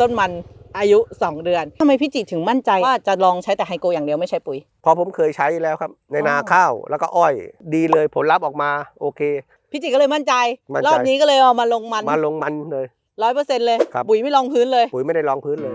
ต้นมันอายุ 2 เดือนทำไมพี่จิถึงมั่นใจว่าจะลองใช้แต่ไฮโกอย่างเดียวไม่ใช้ปุ๋ยเพราะผมเคยใช้แล้วครับ ในนาอ๋อข้าวแล้วก็อ้อย ดีเลยผลลัพธ์ออกมาโอเค พี่จิก็เลยมั่นใจมั่นใจ รอบนี้ก็เลยเอามาลงมันมาลงมันเลยร้อยเปอร์เซ็นต์เลยครับปุ๋ยไม่ลองพื้นเลย ปุ๋ยไม่ได้รองพื้นเลย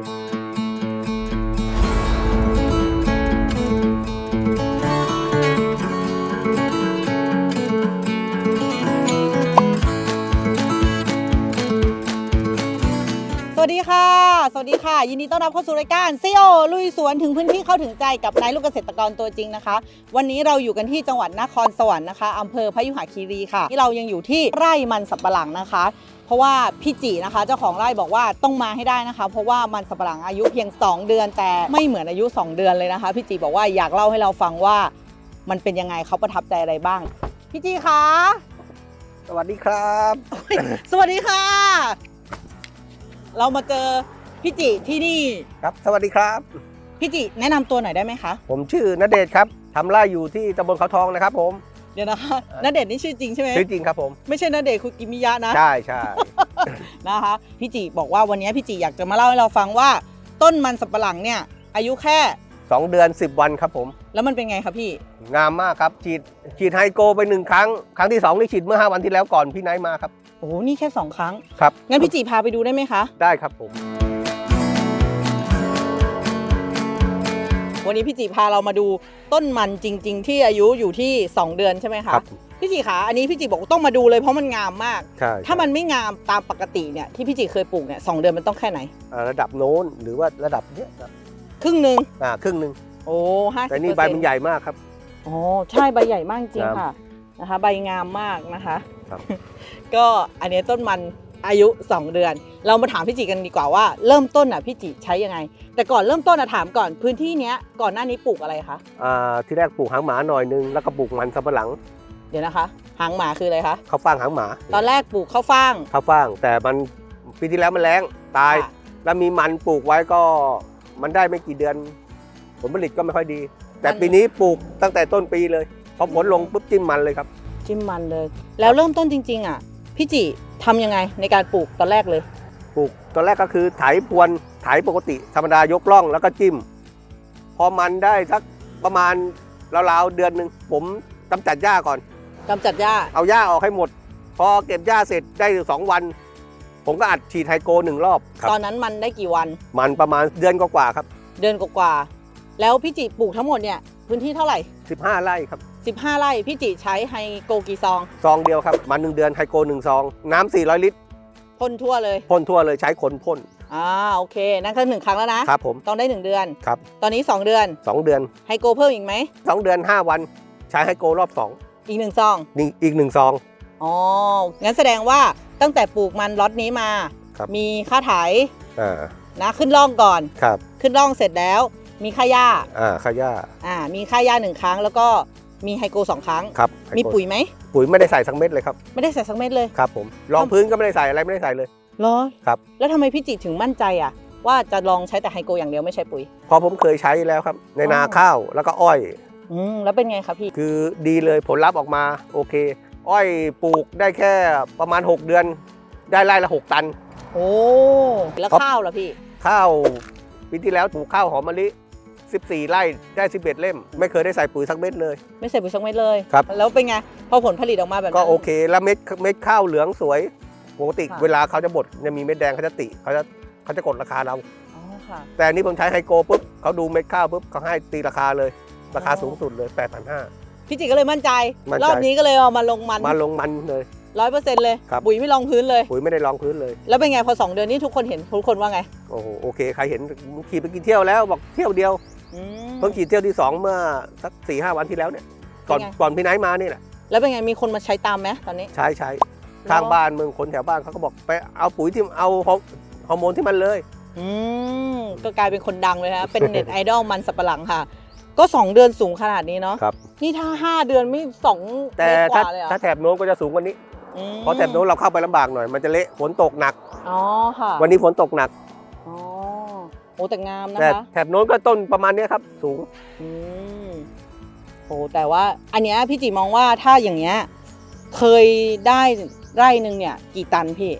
ดีค่ะ ยินดีต้อนรับเข้าสู่รายการซีโอลุยสวนถึงพื้นที่เข้าถึงใจกับนายลูกเกษตรกรตัวจริงนะคะ วันนี้เราอยู่กันที่จังหวัดนครสวรรค์นะคะอำเภอพยุหคีรีค่ะ ที่เรายังอยู่ที่ไร่มันสับปะหลังนะคะ เพราะว่าพี่จีนะคะ เจ้าของไร่บอกว่าต้องมาให้ได้นะคะ เพราะว่ามันสับปะหลังอายุเพียง 2 เดือน แต่ไม่เหมือนอายุ 2 เดือนเลยนะคะพี่จีบอกว่าอยากเล่าให้เราฟังว่า มันเป็นยังไงเขาประทับใจอะไรบ้าง พี่จีคะสวัสดีครับ สวัสดีค่ะ เรามาเจอ พี่จิที่นี่ครับ สวัสดีครับ พี่จิแนะนำตัวหน่อยได้ไหมคะ ผมชื่อนเดชน์ครับทำไร่อยู่ที่ตำบลเขาทองนะครับผม เดี๋ยวนะคะเอ่อ ณเดชน์นี่ชื่อจริงใช่ไหมชื่อจริงครับผม ไม่ใช่ณเดชน์คุกิมิยะนะ ใช่ใช่นะคะพี่จิบอกว่าวันนี้พี่จิอยากจะมาเล่าให้เราฟังว่า ต้นมันสับปะหลังเนี่ยอายุแค่สองเดือน 10 วันครับผม แล้วมันเป็นไงคะพี่งามมากครับ ฉีดฉีดไฮโกไปหนึ่งครั้ง ครั้งที่สองนี่ฉีดเมื่อ 5 วันที่แล้วก่อนพี่ไนท์มาครับ โอ้โหนี่แค่สองครั้งครับงั้นพี่จิพาไปดูได้ไหมคะ ได้ครับผม วันนี้พี่จิพาเรามาดูต้นมันจริง ๆ ที่อายุอยู่ที่ 2 เดือนใช่ไหมคะครับ พี่จิคะอันนี้พี่จิบอกว่าต้องมาดูเลยเพราะมันงามมาก ใช่ถ้ามันไม่งามตามปกติเนี่ยที่พี่จิเคยปลูกเนี่ยสองเดือนมันต้องแค่ไหน อ่าระดับโน้นหรือว่าระดับเนี้ยครับครึ่งหนึ่งอ่าครึ่งหนึ่งโอ้ห้าสิบแต่นี่ใบมันใหญ่มากครับ อ๋อใช่ใบใหญ่มากจริงครับค่ะนะคะ ใบงามมากนะคะ ครับ ก็อันนี้ต้นมัน อายุ 2 เดือน เรามาถามพี่จิกันดีกว่าว่าเริ่มต้นอะพี่จิใช้ยังไง แต่ก่อนเริ่มต้นอะถามก่อนพื้นที่เนี้ยก่อนหน้านี้ปลูกอะไรคะอ่าที่แรกปลูกหางหมาหน่อยนึงแล้วก็ปลูกมันสำปะหลังเดี๋ยวนะคะ หางหมาคืออะไรคะข้าวฟ่างหางหมา ตอนแรกปลูกข้าวฟ่างข้าวฟ่าง แต่มันปีที่แล้วมันแรงตาย ค่ะแล้วมีมันปลูกไว้ก็มันได้ไม่กี่เดือน ผลผลิตก็ไม่ค่อยดี แต่ปีนี้ปลูกตั้งแต่ต้นปีเลยพอผลลงปุ๊บจิ้มมันเลยครับ จิ้มมันเลย แล้วเริ่มต้นจริง ๆ อะพี่จิ ทำยังไงในการปลูกตอนแรกเลย ปลูกตอนแรกก็คือไถพรวนไถปกติธรรมดายกล่องแล้วก็จิ้ม พอมันได้สักประมาณราวๆเดือนหนึ่งผมกำจัดหญ้าก่อน กำจัดหญ้า เอาหญ้าออกให้หมด พอเก็บหญ้าเสร็จได้สองวัน ผมก็อัดฉีดไฮโกหนึ่งรอบครับตอนนั้นมันได้กี่วัน มันประมาณเดือนกว่าๆครับ เดือนกว่าๆแล้วพี่จิปลูกทั้งหมดเนี่ยพื้นที่เท่าไหร่ 15 ไร่ครับ 15 ไร่พี่จิใช้ไฮโกกี่ซอง ซองเดียวครับมันหนึ่งเดือนไฮโกหนึ่งซอง น้ำ400 ลิตรพ่นทั่วเลย พ่นทั่วเลยใช้ขนพ่นอ่าโอเค นั่นคือหนึ่งครั้งแล้วนะครับผมต้องได้ 1 เดือน ครับ ตอนนี้ 2 เดือนสองเดือนไฮโกเพิ่มอีกไหมสองเดือน 5 วันใช้ไฮโกรอบสองอีกหนึ่งซองนี่อีกหนึ่งซองอ๋องั้นแสดงว่าตั้งแต่ปลูกมันล็อตนี้มา ครับ มีค่าไถอ่านะขึ้นร่องก่อน ครับขึ้นร่องเสร็จแล้ว มีค่าหญ้าอ่าขย่าอ่ามีค่าหญ้าหนึ่งครั้งแล้วก็ มีไฮโกสองครั้ง ครับมีไฮโกปุ๋ยไหม ปุ๋ยไม่ได้ใส่สักเม็ดเลยครับ ไม่ได้ใส่สักเม็ดเลย ครับผมรองพื้นก็ไม่ได้ใส่อะไรไม่ได้ใส่เลยเหรอครับ แล้วทำไมพี่จิถึงมั่นใจอะ ว่าจะลองใช้แต่ไฮโกอย่างเดียวไม่ใช้ปุ๋ยเพราะผมเคยใช้แล้วครับ ในนาอ๋อข้าวแล้วก็อ้อย อืมแล้วเป็นไงครับพี่ คือดีเลยผลลัพธ์ออกมาโอเค อ้อยปลูกได้แค่ประมาณ 6 เดือน ได้ไร่ละ 6 ตัน โอ้ แล้วครับข้าวล่ะพี่ ข้าวปีที่แล้วปลูกข้าวหอมมะลิ 14 ไร่ได้ 11 เล่ม ไม่เคยได้ใส่ปุ๋ยสักเม็ดเลย ไม่ใส่ปุ๋ยสักเม็ดเลยครับ แล้วเป็นไง พอผลผลิตออกมาแบบนั้นก็โอเค แล้วเม็ดเม็ดข้าวเหลืองสวยปกติค่ะ เวลาเขาจะบดจะมีเม็ดแดงเขาจะติเขาจะเขาจะกดราคาเรา อ๋อค่ะแต่อันนี้ผมใช้ไฮโกปุ๊บเขาดูเม็ดข้าวปุ๊บเขาให้ตีราคาเลย ราคาอ๋อสูงสุดเลย 8,500 พี่จิก็เลยมั่นใจ มั่นใจ รอบนี้ก็เลยเอามาลงมันมาลงมันเลย ร้อยเปอร์เซ็นต์เลย ครับ ปุ๋ยไม่ลองพื้นเลย ปุ๋ยไม่ได้รองพื้นเลย แล้วเป็นไงพอสองเดือนนี้ทุกคนเห็นทุกคนว่าไง โอ้โหโอเค ใครเห็นขี่ไปกินเที่ยวแล้วบอกเที่ยวเดียว อืม เพิ่งขี่เที่ยวที่สองเมื่อสักสี่ห้าวันที่แล้วเนี่ยก่อนเป็นไง ก่อนพี่ไนท์มานี่แหละแล้วเป็นไงมีคนมาใช้ตามไหมตอนนี้ ใช้ใช้ข้างบ้านเมืองคนแถวบ้านเขาก็บอกไปเอาปุ๋ยที่เอาฮอร์ฮอร์โมนที่มันเลย อืมก็กลายเป็นคนดังเลยฮะเป็นเน็ตไอดอลมันสับปะหลังค่ะ ก็ 2 เดือนสูงขนาดนี้เนาะครับ นี่ถ้า 5 เดือนไม่สองแต่เมตรกถ้าว่าเลยเหรอถ้าแถบโน้นก็จะสูงกว่านี้ อืมเพราะแถบโน้นเราเข้าไปลำบากหน่อยมันจะเละฝนตกหนัก อ๋อค่ะวันนี้ฝนตกหนักอ๋อ โอ้แต่งามนะแต่คะแถบโน้นก็ต้นประมาณเนี้ยครับ สูงอืมโอ้แต่ว่า อันเนี้ยพี่จีมองว่าถ้าอย่างเงี้ยเคยได้ไร่หนึ่งเนี่ย กี่ตันพี่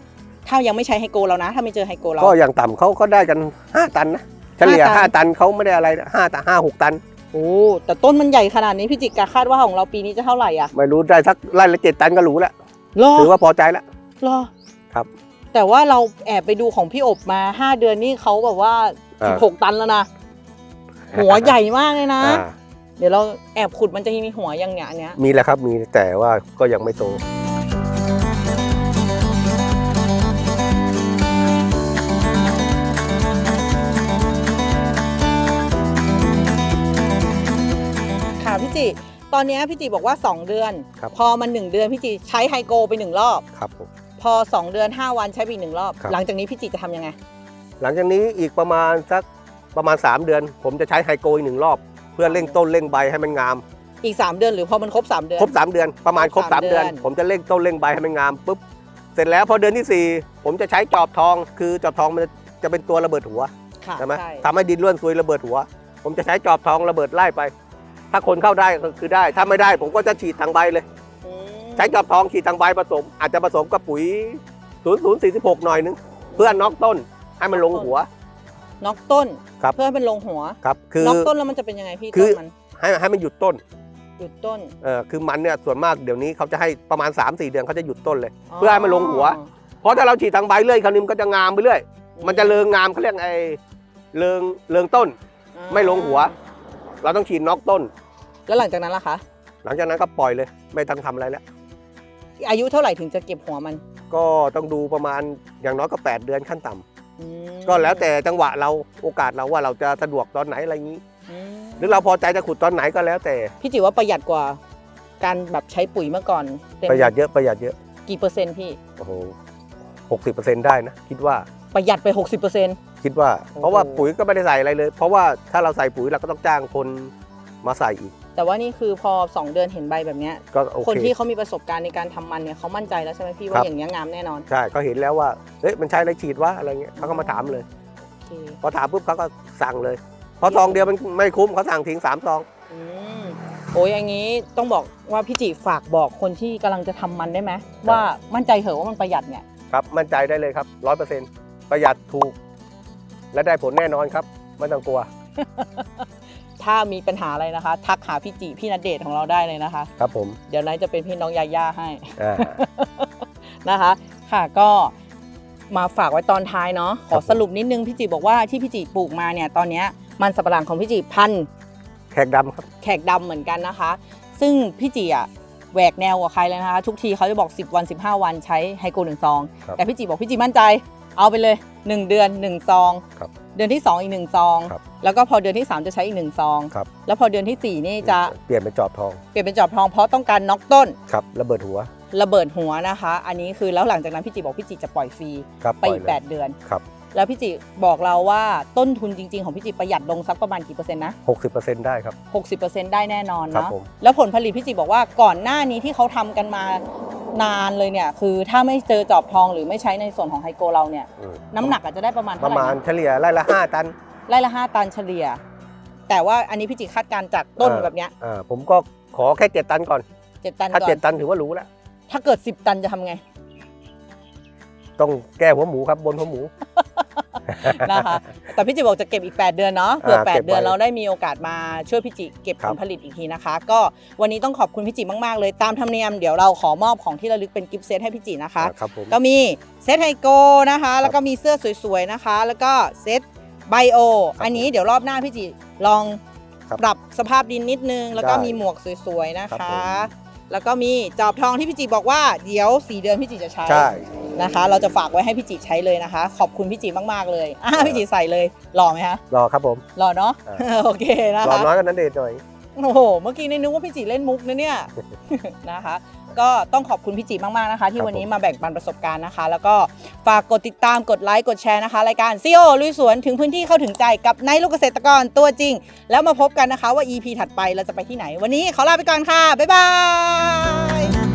ถ้ายังไม่ใช้ไฮโกเรานะ ถ้าไม่เจอไฮโกเรา ก็อย่างต่ำเขาก็ได้กัน 5 ตันนะเฉลี่ยห้าตัน5ตันเขาไม่ได้อะไรห้าตันห้าหกตัน โอ้แต่ต้นมันใหญ่ขนาดนี้พี่จิกาคาดว่าของเราปีนี้จะเท่าไหร่อะไม่รู้ได้สักไร่ละเจ็ดตันก็รู้แล้วรอถือว่าพอใจแล้วรอครับ แต่ว่าเราแอบไปดูของพี่อบมา 5 เดือนนี่เขาแบบว่า อ่า 16 ตันแล้วนะ หัวใหญ่มากเลยนะ อ่าเดี๋ยวเราแอบขุดมันจะมีหัวอย่างเนี้ยอันเนี้ย มีแล้วครับมีแต่ว่าก็ยังไม่โต ค่ะพี่จิ ตอนเนี้ยพี่จิบอกว่า 2 เดือน ครับ พอมัน 1 เดือนพี่จิใช้ไฮโกไปหนึ่งรอบ ครับผม พอ 2 เดือน 5 วันใช้ไปอีกหนึ่งรอบ ครับ หลังจากนี้พี่จิจะทำยังไง หลังจากนี้อีกประมาณสักประมาณ 3 เดือน ผมจะใช้ไฮโกอีกหนึ่งรอบ เพื่อเร่งต้นเร่งใบให้มันงาม อีก 3 เดือนหรือพอมันครบ 3 เดือน ครบ 3 เดือนประมาณครบครบสาม3เดือนเดือน ผมจะเร่งต้นเร่งใบให้มันงามปุ๊บเสร็จแล้วพอเดือนที่ 4 ผมจะใช้จอบทอง คือจอบทองมันจะเป็นตัวระเบิดหัวค่ะใช่ไหมใช่ทำให้ดินร่วนซุยระเบิดหัว ผมจะใช้จอบทองระเบิดไล่ไป ถ้าคนเข้าได้ก็คือได้ ถ้าไม่ได้ผมก็จะฉีดทางใบเลยอืมใช้จอบทองฉีดทางใบผสม อาจจะผสมกับปุ๋ย 0046หน่อยนึงเพื่อน็อกต้น ให้มันลงหัว น็อกต้นครับเพื่อให้มันลงหัวครับคือน็อกต้นแล้วมันจะเป็นยังไงพี่คืต้อนมันให้ให้มันหยุดต้นหยุดต้นเออคือมันเนี่ยส่วนมากเดี๋ยวนี้เขาจะให้ประมาณ 3-4 เดือนเขาจะหยุดต้นเลย เพื่อให้มันลงหัว เพราะถ้าเราฉีดทางใบเรื่อยคราวนี้มันก็จะงามไปเรื่อย มันจะเริงงามเขาเรียกไอ้เริงเริงต้น อ่าไม่ลงหัว เราต้องฉีดน็อกต้น แล้วหลังจากนั้นล่ะคะ หลังจากนั้นก็ปล่อยเลย ไม่ต้องทำอะไรแล้ว อายุเท่าไหร่ถึงจะเก็บหัวมันก็ต้องดูประมาณอย่างน้อยก็ 8 เดือนขั้นต่ำอืม ก็แล้วแต่จังหวะเราโอกาสเราว่าเราจะสะดวกตอนไหนอะไรอย่างนี้อืมหรือเราพอใจจะขุดตอนไหนก็แล้วแต่ พี่จิว่าประหยัดกว่า การแบบใช้ปุ๋ยเมื่อก่อนเต็มประหยัดเยอะประหยัดเยอะกี่เปอร์เซ็นต์พี่โอ้โหหกสิบเปอร์เซ็นต์ได้นะคิดว่าประหยัดไป 60%เปอร์เซ็นต์คิดว่าโอ้โหเพราะว่าปุ๋ยก็ไม่ได้ใส่อะไรเลย เพราะว่าถ้าเราใส่ปุ๋ยเราก็ต้องจ้างคนมาใส่อีก แต่ว่านี่คือพอ 2 เดือนเห็นใบแบบเนี้ยก็โอคนเคที่เขามีประสบการณ์ในการทำมันเนี่ยเขามั่นใจแล้วใช่ไหมพี่คว่ารับอย่างนี้ยงามแน่นอนใช่ก็เห็นแล้วว่าเฮ้ยมันใช้อะไรฉีดวะอะไรเงี้ยเขาก็มาถามเลย โอเคพอถามปุ๊บเขาก็สั่งเลยเพราะซองเดียวมันไม่คุ้มเขาสั่งทิ้งสามซอง อืมโอ้ยอย่างนี้ต้องบอกว่าพี่จิฝากบอกคนที่กำลังจะทำมันได้ไหมว่ามั่นใจเหอะว่ามันประหยัดเนี่ย ครับมั่นใจได้เลยครับร้อยเปอร์เซ็นต์ประหยัดถูก และได้ผลแน่นอนครับ ไม่ต้องกลัว ถ้ามีปัญหาอะไรนะคะ ทักหาพี่จิพี่นเดชน์ของเราได้เลยนะคะ ครับผมเดี๋ยวนายจะเป็นพี่น้องยาย่าให้อ่า นะคะ ค่ะก็มาฝากไว้ตอนท้ายเนาะขครัอบผม สรุปนิดนึงพี่จิบอกว่าที่พี่จิปลูกมาเนี่ยตอนเนี้ยมันสับปะหลังของพี่จิพันธุ์แขกดำครับ แขกดำเหมือนกันนะคะ ซึ่งพี่จิอะแหวกแนวกว่าใครเลยนะคะ ทุกทีเขาจะบอก 10 วัน 15 วันใช้ไฮโกหนึ่งซอง ครับแต่พี่จิบอกพี่จิมั่นใจ เอาไปเลย 1 เดือน 1 ซอง ครับ เดือนที่ 2 อีก 1 ซอง ครับแล้วก็พอเดือนที่ 3 จะใช้อีก 1 ซอง ครับ แล้วพอเดือนทีสี่4 นี่จะเปลี่ยนเป็นจอบทองเปลี่ยนเป็นจอบทองเพราะต้องการน็อกต้นครับระเบิดหัวระเบิดหัวนะคะ อันนี้คือแล้วหลังจากนั้นพี่จิบอกพี่จิจะปล่อยฟรีครับไปอีกปล่ยเลย8 เดือน ครับแล้วพี่จิบอกเราว่าต้นทุนจริง ๆ ของพี่จิประหยัดลงสักประมาณกี่เปอร์เซ็นต์นะหกสิบเปอร์เซ็นต์ได้ครับ 60%ได้แน่นอนครับเนาะผม แล้วผลผลิตพี่จิบอกว่าก่อนหน้านี้ที่เขาทำกันมา นานเลยเนี่ยคือถ้าไม่เจอจอบทองหรือไม่ใช้ในส่วนของไฮโกเราเนี่ย อืมน้ำหนักอาจจะได้ประมาณปเท่าระไหร่มาณนะเฉลี่ยไร่ละห้าตัน ไร่ละห้าตันเฉลี่ย แต่ว่าอันนี้พี่จิคาดการณ์จากต้นเออ แบบเนี้ยอ่าผมก็ขอแค่เจ็ดตันก่อน เจ็ดตันถ้า ก่อเจ็ดนตันถือว่ารู้แล้ว ถ้าเกิด10ตันจะทำไง ต้องแก้หัวหมูครับบนหัวหมู นะคะแต่พี่จิบอกจะเก็บอีก 8 เดือนเนาะเผื่ออ่าเก็บ8เดือนไว้เราได้มีโอกาสมาช่วยพี่จิเก็บครัผบลผลิตอีกทีนะคะ ก็วันนี้ต้องขอบคุณพี่จิมากๆเลยตามธรรมเนียมเดี๋ยวเราขอมอบของที่ระลึกเป็นกิฟต์เซตให้พี่จินะคะอ่าครับผมก็มีเซตไฮโกนะคะ แล้วก็มีเสื้อสวยๆนะคะ แล้วก็เซตไบโอครับอันนี้เดี๋ยวรอบหน้าพี่จิลองครับปรับสภาพดินนิดนึง แล้วก็ได้มีหมวกสวยๆนะครัคะบผม แล้วก็มีจอบทองที่พี่จิบอกว่าเดี๋ยว4เดือนพี่จิจะใช้ใช่ นะคะ เราจะฝากไว้ให้พี่จิใช้เลยนะคะ ขอบคุณพี่จิมากๆเลยอะครับพี่จิใส่เลยหล่อไหมคะรอครับผม หล่อเนาะ อ่า โอเคนะรอคะ น้อยกันนั้นเดชหน่อย โอ้โห เมื่อกี้นี่นึกว่าพี่จิเล่นมุกนะเนี่ย นะคะ ก็ต้องขอบคุณพี่จิมากๆนะคะ ที่ครับวันนี้ผมมาแบ่งปันประสบการณ์นะคะ แล้วก็ฝากกดติดตามกดไลค์กดแชร์นะคะรายการซีโอลุยสวนถึงพื้นที่เข้าถึงใจกับนายลูกเกษตรกรตัวจริง แล้วมาพบกันนะคะว่า EP ถัดไปเราจะไปที่ไหน วันนี้ขอลาไปก่อนค่ะบ๊ายบาย